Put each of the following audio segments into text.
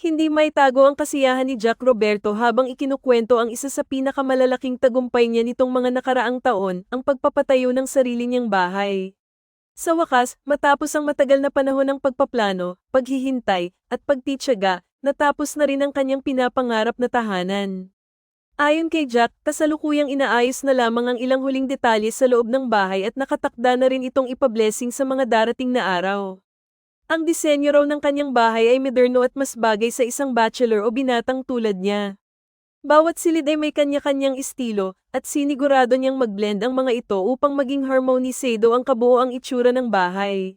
Hindi may tago ang kasiyahan ni Jack Roberto habang ikinukwento ang isa sa pinakamalalaking tagumpay niya nitong mga nakaraang taon, ang pagpapatayo ng sarili niyang bahay. Sa wakas, matapos ang matagal na panahon ng pagpaplano, paghihintay, at pagtityaga, natapos na rin ang kanyang pinapangarap na tahanan. Ayon kay Jack, kasalukuyang inaayos na lamang ang ilang huling detalye sa loob ng bahay at nakatakda na rin itong ipablessing sa mga darating na araw. Ang disenyo raw ng kanyang bahay ay moderno at mas bagay sa isang bachelor o binatang tulad niya. Bawat silid ay may kanya-kanyang estilo, at sinigurado niyang magblend ang mga ito upang maging harmonisado ang kabuoang itsura ng bahay.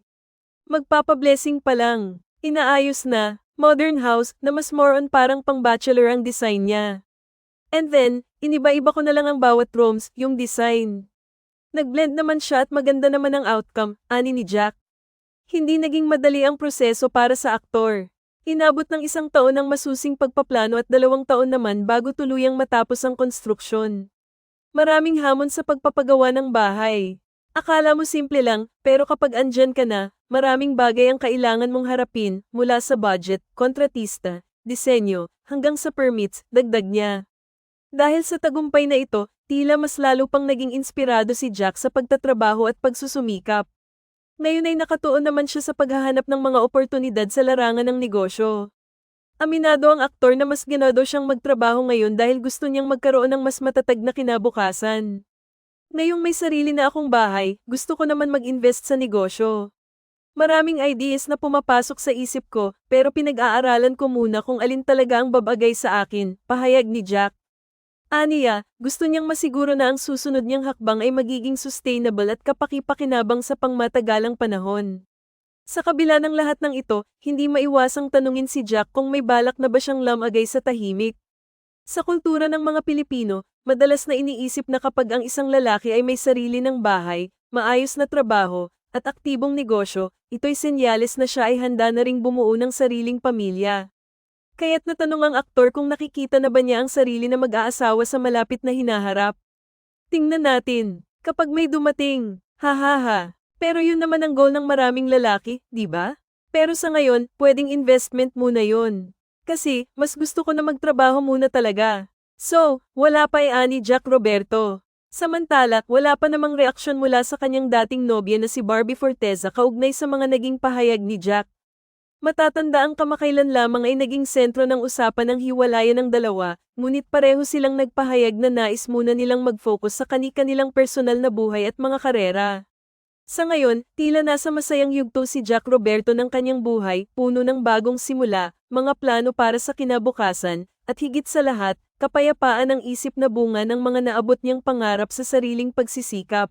Magpapablessing pa lang, inaayos na, modern house na mas more on parang pang-bachelor ang design niya. And then, iniba-iba ko na lang ang bawat rooms, yung design. Nagblend naman siya at maganda naman ang outcome, ani ni Jack. Hindi naging madali ang proseso para sa aktor. Inabot ng isang taon ang masusing pagpaplano at dalawang taon naman bago tuluyang matapos ang konstruksyon. Maraming hamon sa pagpapagawa ng bahay. Akala mo simple lang, pero kapag andyan ka na, maraming bagay ang kailangan mong harapin, mula sa budget, kontratista, disenyo, hanggang sa permits, dagdag niya. Dahil sa tagumpay na ito, tila mas lalo pang naging inspirado si Jack sa pagtatrabaho at pagsusumikap. Ngayon ay nakatuon naman siya sa paghahanap ng mga oportunidad sa larangan ng negosyo. Aminado ang aktor na mas ginado siyang magtrabaho ngayon dahil gusto niyang magkaroon ng mas matatag na kinabukasan. Ngayong may sarili na akong bahay, gusto ko naman mag-invest sa negosyo. Maraming ideas na pumapasok sa isip ko, pero pinag-aaralan ko muna kung alin talaga ang babagay sa akin, pahayag ni Jack. Aniya, gusto niyang masiguro na ang susunod niyang hakbang ay magiging sustainable at kapaki-pakinabang sa pangmatagalang panahon. Sa kabila ng lahat ng ito, hindi maiwasang tanungin si Jack kung may balak na ba siyang lamagay sa tahimik. Sa kultura ng mga Pilipino, madalas na iniisip na kapag ang isang lalaki ay may sarili ng bahay, maayos na trabaho, at aktibong negosyo, ito'y senyales na siya ay handa na ring bumuo ng sariling pamilya. Kaya't natanong ang aktor kung nakikita na ba niya ang sarili na mag-aasawa sa malapit na hinaharap. Tingnan natin, kapag may dumating, hahaha. Pero yun naman ang goal ng maraming lalaki, di ba? Pero sa ngayon, pwedeng investment muna yun. Kasi, mas gusto ko na magtrabaho muna talaga. So, wala pa ani Jack Roberto. Samantala, wala pa namang reaksyon mula sa kanyang dating nobya na si Barbie Forteza kaugnay sa mga naging pahayag ni Jack. Matatanda ang kamakailan lamang ay naging sentro ng usapan ng hiwalayan ng dalawa, ngunit pareho silang nagpahayag na nais muna nilang mag-focus sa kani-kanilang personal na buhay at mga karera. Sa ngayon, tila nasa masayang yugto si Jack Roberto ng kanyang buhay, puno ng bagong simula, mga plano para sa kinabukasan, at higit sa lahat, kapayapaan ang isip na bunga ng mga naabot niyang pangarap sa sariling pagsisikap.